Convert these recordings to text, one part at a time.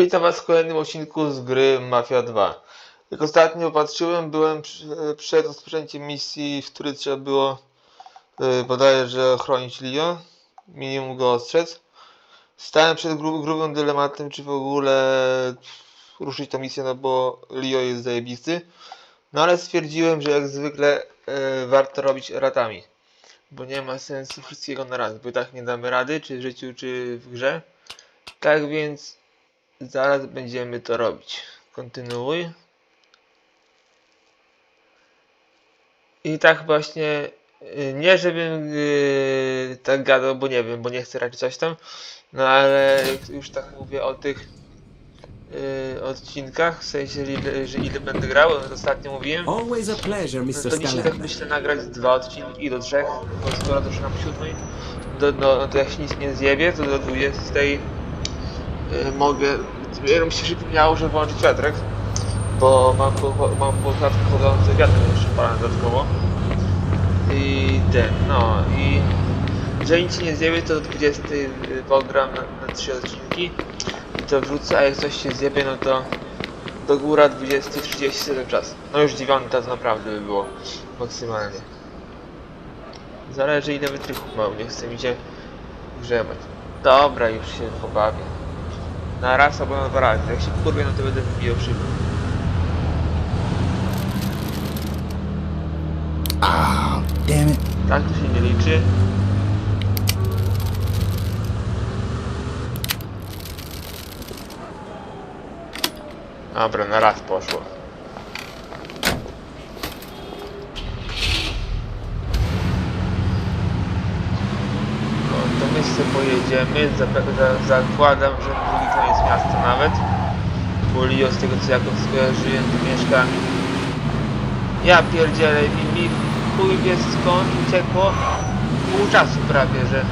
Witam Was w kolejnym odcinku z gry Mafia 2. Jak ostatnio patrzyłem, byłem przed rozpoczęciem misji, w której trzeba było yy, bodajże ochronić Leo, minimum go ostrzec. Stałem przed gru, grubym dylematem, czy w ogóle ruszyć tą misję, no bo Leo jest zajebisty. No ale stwierdziłem, że jak zwykle yy, warto robić ratami. Bo nie ma sensu wszystkiego na raz, bo i tak nie damy rady, czy w życiu, czy w grze. Tak więc Zaraz będziemy to robić. Kontynuuj. I tak właśnie, y, nie żebym yy, tak gadał, bo nie wiem, bo nie chcę raczej coś tam, no ale już tak mówię o tych yy, odcinkach, w sensie, ile, że ile będę grał, no, ostatnio mówiłem, Always a pleasure, no Mr. to dzisiaj tak myślę nagrać dwa odcinki i do trzech, bo skoro zaczynam siódmej, do, no, no to jak się nic nie zjebie, to do 20 yy, mogę, dopiero mi się przypomniało, żeby włączyć wiatrek, bo mam mam podkładkę chodzący wiatrem jeszcze palany dodatkowo. I ten, no i jeżeli nic nie zjebie, to do 20 pogram na, na 3 odcinki i to wrzucę, a jak coś się zjebie, no to do góra 20-37 czas. No już 9 to naprawdę by było maksymalnie. Zależy ile wytrychów mam, nie chcę mi się grzebać. Dobra, już się pobawię. Na raz albo na dwa razy. Jak się kurwie, no to będę wybijał szybko. Ah, damn it. Tak to się nie liczy. Dobra, na raz poszło. No to my sobie pojedziemy. Zakładam, że drugi koniec miasta nawet. Bo Lio z tego co ja go skojarzyłem, to mieszka ja pierdzielę, mi, mi chuj wie skąd uciekło pół czasu prawie, że...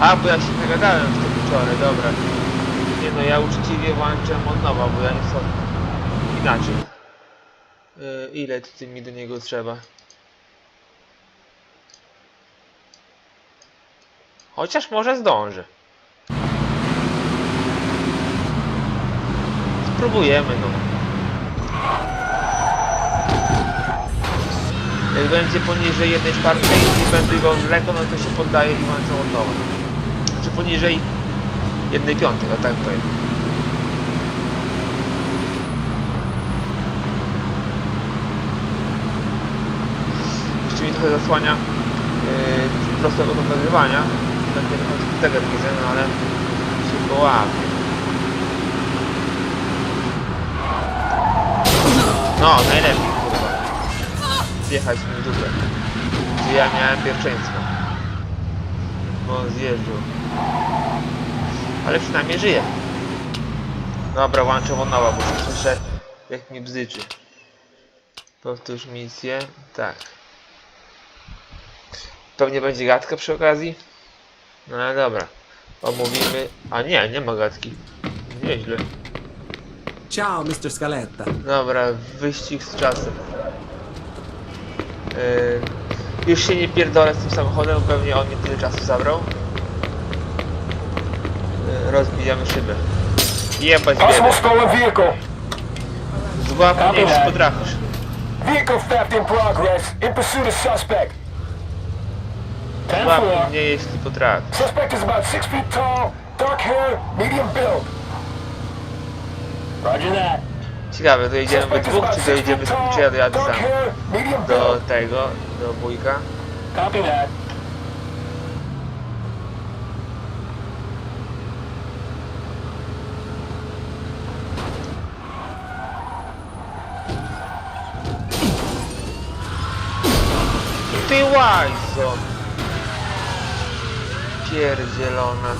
A, bo ja się nagadałem w tym wczoraj, dobra. Nie no, ja uczciwie włączę od nowa, bo ja nie chcę inaczej. Yy, ile ty mi do niego trzeba? Chociaż może zdążę. Spróbujemy no. Jak będzie poniżej 1 czwartej i będę go mleko, no to się poddaje i mam całą nową. Czy poniżej 1 piątej, no tak powiem. Jeszcze mi trochę zasłania yy, prostego nagrywania. Końca tego no ale się połapie. No, najlepiej kurwa zjechać mi dupę. Gdzie ja miałem pierwszeństwo. Bo on zjeżdżał. Ale przynajmniej żyje. Dobra, włączę od nowa, bo słyszę jak mi bzyczy. Powtórz misję. Tak. Pewnie będzie gadka przy okazji. No ale dobra. Omówimy. A nie, nie ma gadki. Nieźle. Ciao, Mr. Scaletta. Dobra, wyścig z czasem. Yy, już się nie pierdolę z tym samochodem, pewnie on mi tyle czasu zabrał. Yy, rozbijamy szybę. Jebać Possible biedę. stolen vehicle. Złap mnie potrafisz. Vehicle theft in progress. In pursuit of suspect. 10 Złap 4. mnie jeśli potrafisz. Suspect is about 6 feet tall, dark hair, medium build. Roger that. Ciekawe, dojedziemy we dwóch, czy 6 dojedziemy, czy ja dojadę sam? Do tego, do wujka. Copy that. Ty łajzo! Pierdzielona.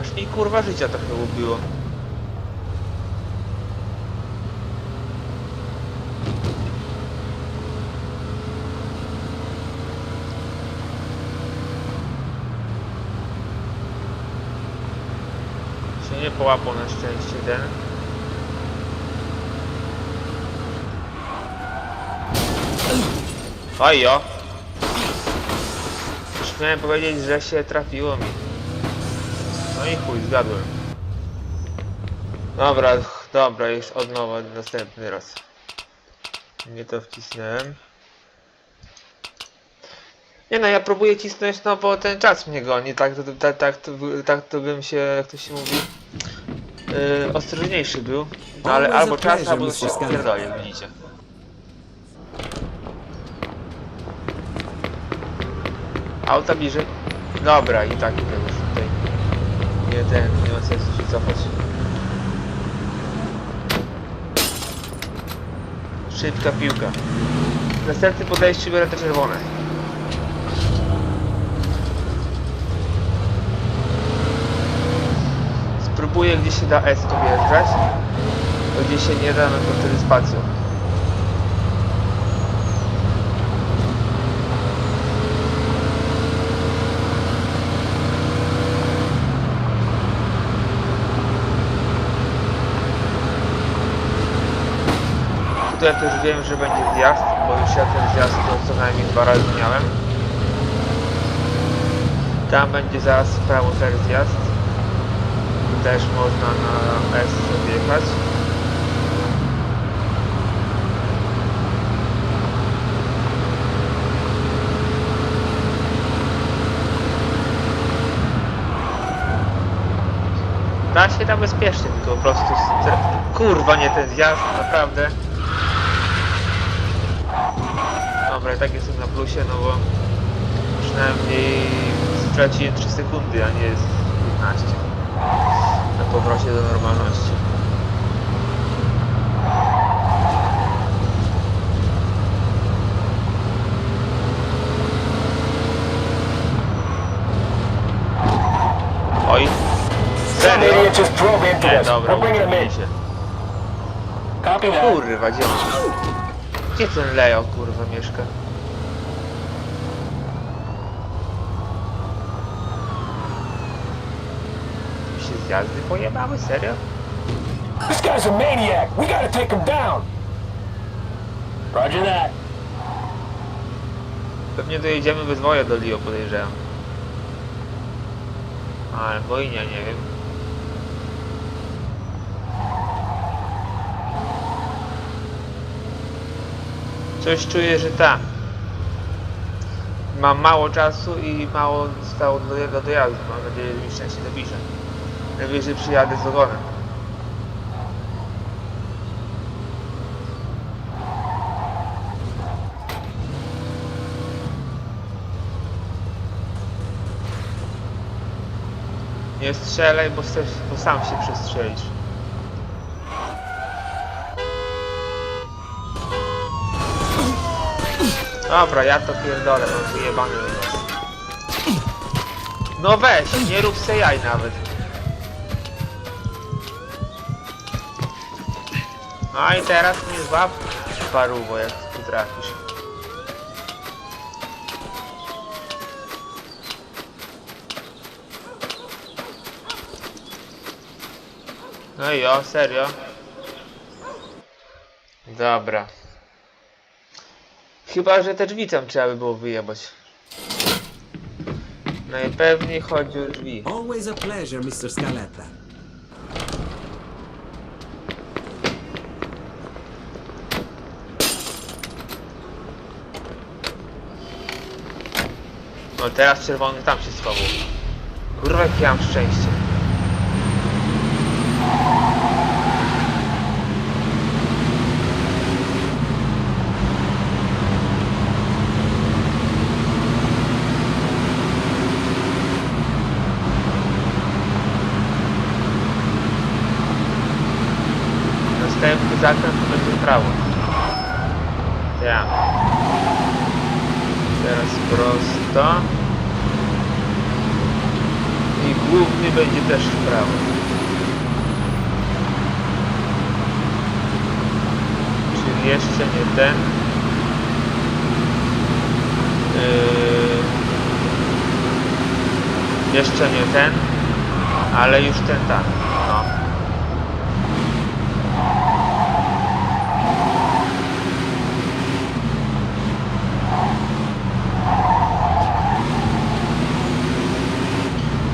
Aż mi kurwa życia trochę ubiło. Się nie połapał na szczęście ten. Ojo! Miałem powiedzieć, że się trafiło mi. No i chuj, zgadłem. Dobra, dobra, już od nowa następny raz. Nie to wcisnąłem. Nie no, ja próbuję cisnąć, no bo ten czas mnie goni, tak to, tak, tak, to, tak to bym się, jak to się mówi, yy, ostrożniejszy był. No ale albo czas, albo się jak widzicie. Auta bliżej. Dobra, i tak idę już tutaj. Nie ten, nie ma sensu się cofać. Szybka piłka. W następnym podejściu biorę te czerwone. Spróbuję gdzie się da S wjeżdżać. To gdzie się nie da, no to wtedy spacją. Tutaj też wiem, że będzie zjazd, bo już ja ten zjazd co najmniej dwa razy miałem. Tam będzie zaraz w prawo też zjazd. Też można na S odjechać. Da się tam bezpiecznie, tylko po prostu... Kurwa, nie ten zjazd, naprawdę. Dobra, i tak jestem na plusie, no bo przynajmniej straciłem 3 sekundy, a nie jest 15 na powrocie do normalności. Oj, serio? Nie, dobra, in. się. Kurwa, on? Gdzie ten Leo kurwa mieszka? Mi się zjazdy pojebały, serio? This guy's a maniac. We gotta take him down. Roger that. Pewnie dojedziemy we dwoje do Leo, podejrzewam. Albo i nie, nie wiem. Coś czuję, że tak. Mam mało czasu i mało zostało do, do dojazdu. Mam nadzieję, że mi szczęście dopisze. Najwyżej przyjadę z ogonem. Nie strzelaj, bo, chcesz, bo sam się przestrzelisz. Dobra, ja to pierdolę, mam wyjebany wyjazd. No weź, nie rób se jaj nawet. A i teraz mnie złap paruwo, jak tu trafisz. No i o, serio? Dobra. Chyba, że te drzwi tam trzeba by było wyjebać. Najpewniej chodzi o drzwi. Always a pleasure, Mr. Scaletta. No teraz czerwony tam się schował. Kurwa, jak ja mam szczęście. Następny zakręt to będzie w prawo. Ja. Teraz prosto. I główny będzie też w prawo. Czyli jeszcze nie ten. Yy, jeszcze nie ten, ale już ten tak. No.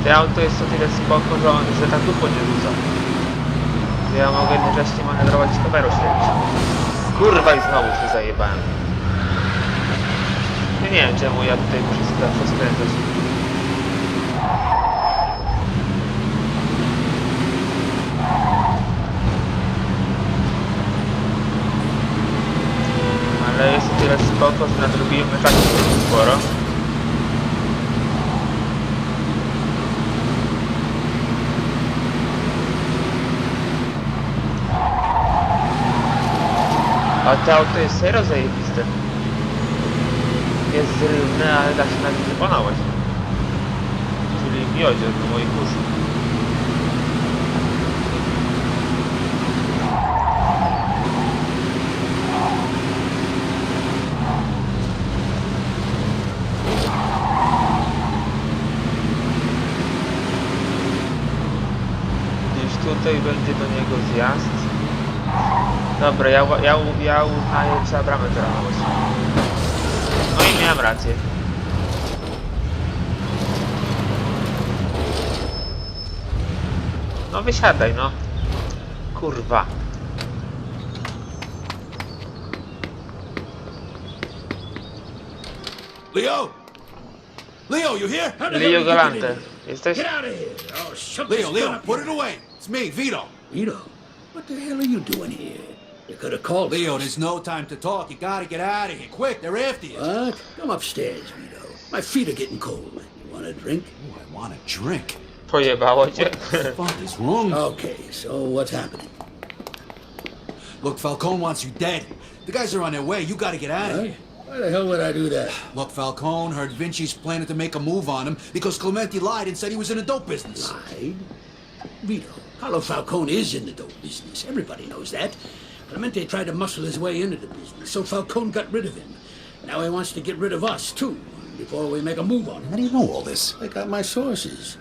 To auto jest o tyle spoko, że, on, że tak dupło nie rzuca. Ja mogę jednocześnie manewrować z kamerą śledczą. Kurwa i znowu się zajebałem. Ja nie wiem czemu ja tutaj muszę skra- przeskręcać. Ale jest o tyle spoko, że nadrobiłem czasu sporo. A to auto jest serio zajebiste. Jest zrywne, ale da się na nim zapanować. Czyli miodzie do moich uszu. Gdzieś tutaj będzie do niego zjazd. Dobra, ja, ja, ja uznaję, trzeba bramę terenować. No i miałem rację. No wysiadaj, no. Kurwa. Leo! Leo, you here? How the hell Leo did you get in Galante. here? Jesteś? Get out of here! Oh, shut Leo, this Leo, up put it away. It's me, Vito. Vito, what the hell are you doing here? You could have called Leo, us. there's no time to talk. You gotta get out of here. Quick, they're after you. What? Come upstairs, Vito. My feet are getting cold. You want a drink? Ooh, I want a drink. Pojebało cię. fuck is wrong? Okay, so what's happening? Look, Falcone wants you dead. The guys are on their way. You gotta get out of here. Why the hell would I do that? Look, Falcone heard Vinci's planning to make a move on him because Clementi lied and said he was in the dope business. Lied? Vito, Carlo Falcone is in the dope business. Everybody knows that. Clemente tried to muscle his way into the business, so Falcone got rid of him. Now he wants to get rid of us, too, before we make a move on him. How do you know all this? I got my sources.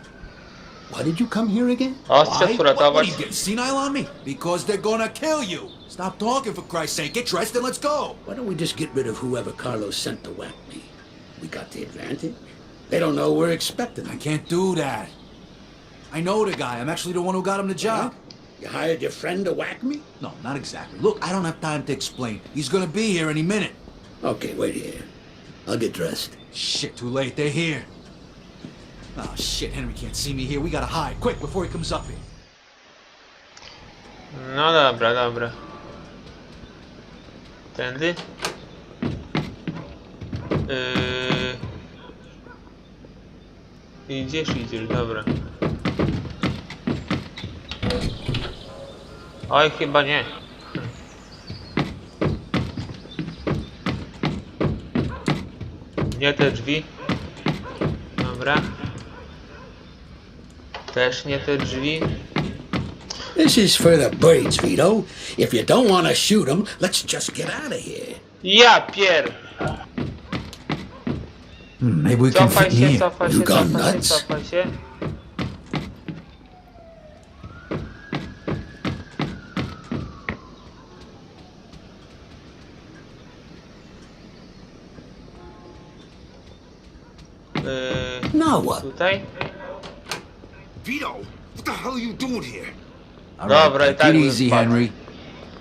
Why did you come here again? Ostrze Why? What, what are you getting senile on me? Because they're gonna kill you. Stop talking for Christ's sake. Get dressed and let's go. Why don't we just get rid of whoever Carlos sent to whack me? We got the advantage. They don't know we're expecting I can't do that. I know the guy. I'm actually the one who got him the job. You hired your friend to whack me? No, not exactly. Look, I don't have time to explain. He's gonna be here any minute. Okay, wait here. I'll get dressed. Shit, too late. They're here. Oh, shit, Henry can't see me here. We gotta hide. Quick, before he comes up here. No dobra, dobra. Tędy? Yy... Idziesz, idziesz, dobra. Oj, chyba nie. Nie te drzwi. Dobra. Też nie te drzwi. This is for the birds, Vito. If you don't want to shoot them, let's just get out of here. Ja pier! Maybe we can Cofaj fit się, cofaj się, You gone cofaj się, nuts? cofaj się. Yy, what? tutaj? Vito, what the hell are you doing here? All Dobra, i take tak it easy, spadł. Henry.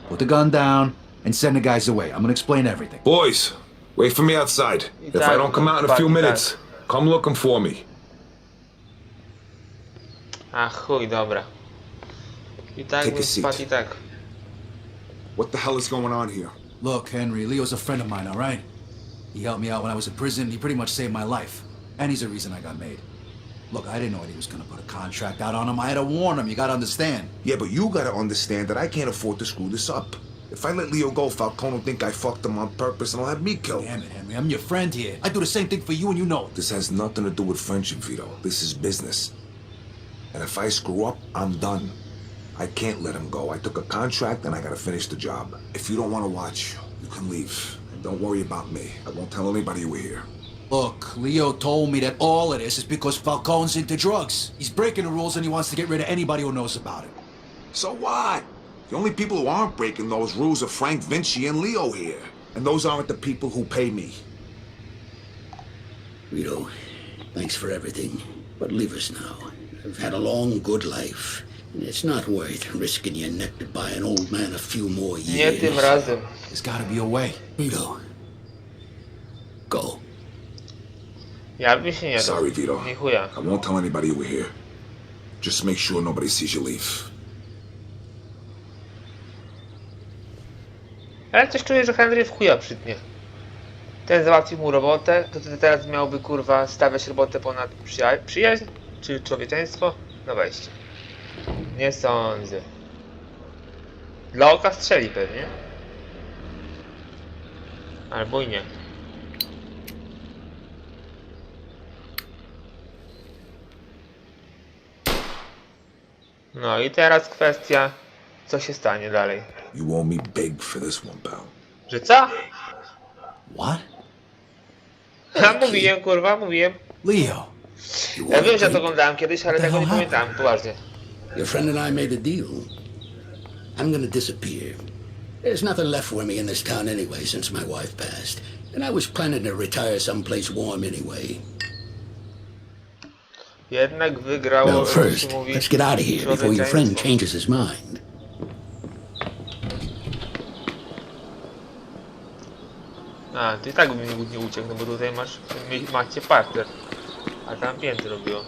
Put the gun down and send the guys away. I'm gonna explain everything. Boys, wait for me outside. If I don't come out in a few minutes, come looking for me. A chuj, dobra. I tak Take a bym seat. spadł i tak. What the hell is going on here? Look, Henry, Leo's a friend of mine, all right? He helped me out when I was in prison. He pretty much saved my life. And he's the reason I got made. Look, I didn't know he was gonna put a contract out on him. I had to warn him. You gotta understand. Yeah, but you gotta understand that I can't afford to screw this up. If I let Leo go, Falcone will think I fucked him on purpose and he'll have me killed. Damn it, Henry. I'm your friend here. I do the same thing for you and you know it. This has nothing to do with friendship, Vito. This is business. And if I screw up, I'm done. I can't let him go. I took a contract and I gotta finish the job. If you don't wanna watch, you can leave. And don't worry about me. I won't tell anybody you were here. Look, Leo told me that all of this is because Falcone's into drugs. He's breaking the rules and he wants to get rid of anybody who knows about it. So what? The only people who aren't breaking those rules are Frank Vinci and Leo here. And those aren't the people who pay me. Vito, thanks for everything. But leave us now. I've had a long, good life. And it's not worth risking your neck to buy an old man a few more Nie years. tym razem. There's gotta be a way. Vito. Ja bym się nie dał. Sorry, Vito. Nie chuja. I won't tell anybody you were here. Just make sure nobody sees you leave. Ale coś czuję, że Henry w chuja przytnie. Ten załatwił mu robotę, to ty teraz miałby kurwa stawiać robotę ponad przyja przyjaźń? Czy człowieczeństwo? No weźcie. Nie sądzę. Dla oka strzeli pewnie. Albo i nie. No i teraz kwestia, co się stanie dalej. You owe me big for this one, pal. Że co? What? Ja mówiłem, kurwa, mówiłem. Leo. You Ja wiem, że a to oglądałem kiedyś, ale What tego nie pamiętam, poważnie. Your friend and I made a deal. I'm gonna disappear. There's nothing left for me in this town anyway since my wife passed. And I was planning to retire someplace warm anyway. Jednak wygrało, Now first, mówi, let's get out of here before your friend changes his mind. A, ty i tak bym nie, nie uciekł, no bo tutaj masz, macie parter. A tam piętro było.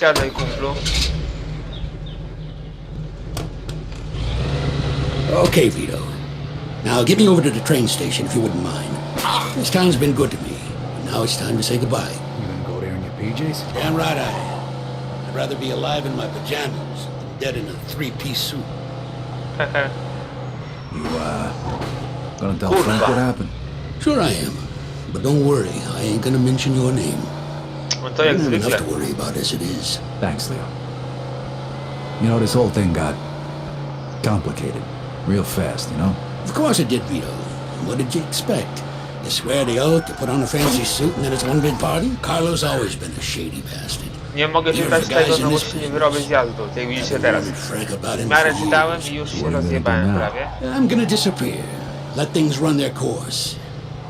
Siadaj, kumplu. Okay, Vito. Now get me over to the train station if you wouldn't mind. This town's been good to me. But now it's time to say goodbye. You gonna go there in your PJs? Damn right I am. I'd rather be alive in my pajamas than dead in a three-piece suit. Hehe. You, uh, gonna tell Kurwa. Frank what happened? Sure I am. But don't worry, I ain't gonna mention your name. no to jak I have enough to worry about as it is. Thanks, Leo. You know, this whole thing got complicated real fast, you know? Of course it did, Vito. What did you expect? You swear the oath, you put on a fancy suit, and then it's one big party? Carlo's always been a shady bastard. Nie mogę czytać tego, no bo się nie wyrobię zjazdu, jak widzicie teraz. Frank about W him miarę czytałem i już się What are they rozjebałem prawie. I'm gonna disappear. Let things run their course.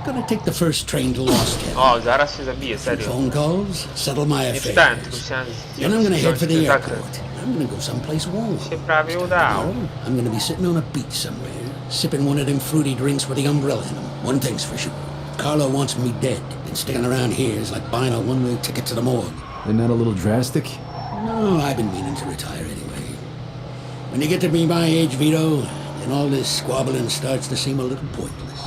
Gonna take the first train to Lost Town. O, zaraz się zabiję, serio. Phone calls, settle my Nie czytałem, tylko affairs. chciałem Then I'm gonna head for the airport. I'm gonna go someplace warm. Się prawie udało. I'm gonna be sitting on a beach somewhere, sipping one of them fruity drinks with the umbrella in them. One thing's for sure. Carlo wants me dead, and sticking around here is like buying a one-way ticket to the morgue. Isn't that a little drastic? No, I've been meaning to retire anyway. When you get to be my age, Vito, then all this squabbling starts to seem a little pointless.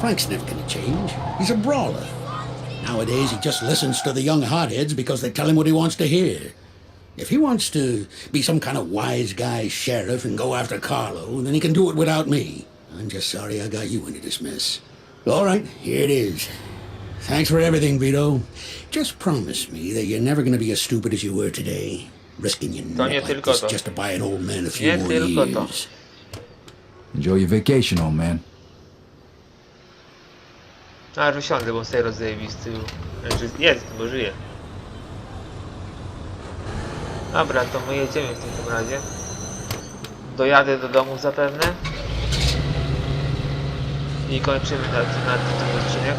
Frank's never gonna change. He's a brawler. Nowadays, he just listens to the young hotheads because they tell him what he wants to hear. If he wants to be some kind of wise guy sheriff and go after Carlo, then he can do it without me. I'm just sorry I got you into this mess. All right, here it is. Thanks for everything, Vito. Just promise me that you're never going to be as stupid as you were today, risking your To neck like this to. just to buy an old man a few Nie more tylko to. years. Enjoy your vacation, old man. A, że siądę, bo sobie rozjebisty był. Znaczy, jest, bo żyje. Dobra, to my jedziemy w takim razie. Dojadę do domu zapewne. I kończymy na, na ten odcinek.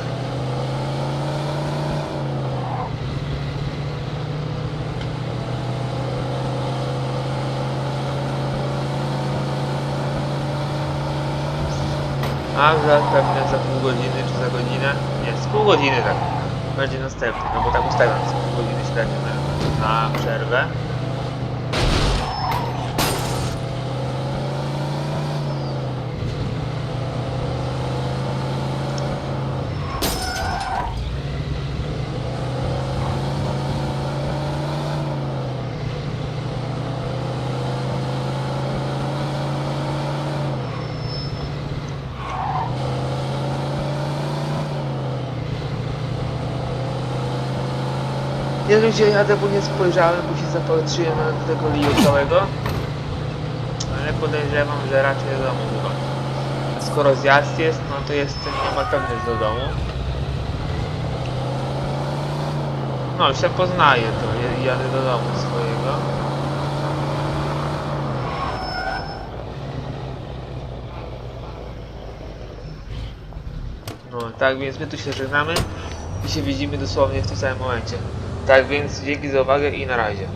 A zapewne za pół godziny czy za godzinę, nie, z pół godziny tak, będzie następny, no bo tak ustawiam z pół godziny średnio na, na przerwę. Nie wiem gdzie jadę, bo nie spojrzałem, bo się zapatrzyłem na tego Lio całego. Ale podejrzewam, że raczej do domu chyba. Skoro zjazd jest, no to jestem niemal pewny, do domu. No, się poznaję to, jadę do domu swojego. No, tak więc my tu się żegnamy i się widzimy dosłownie w tym samym momencie. Tak więc dzięki za uwagę i na razie.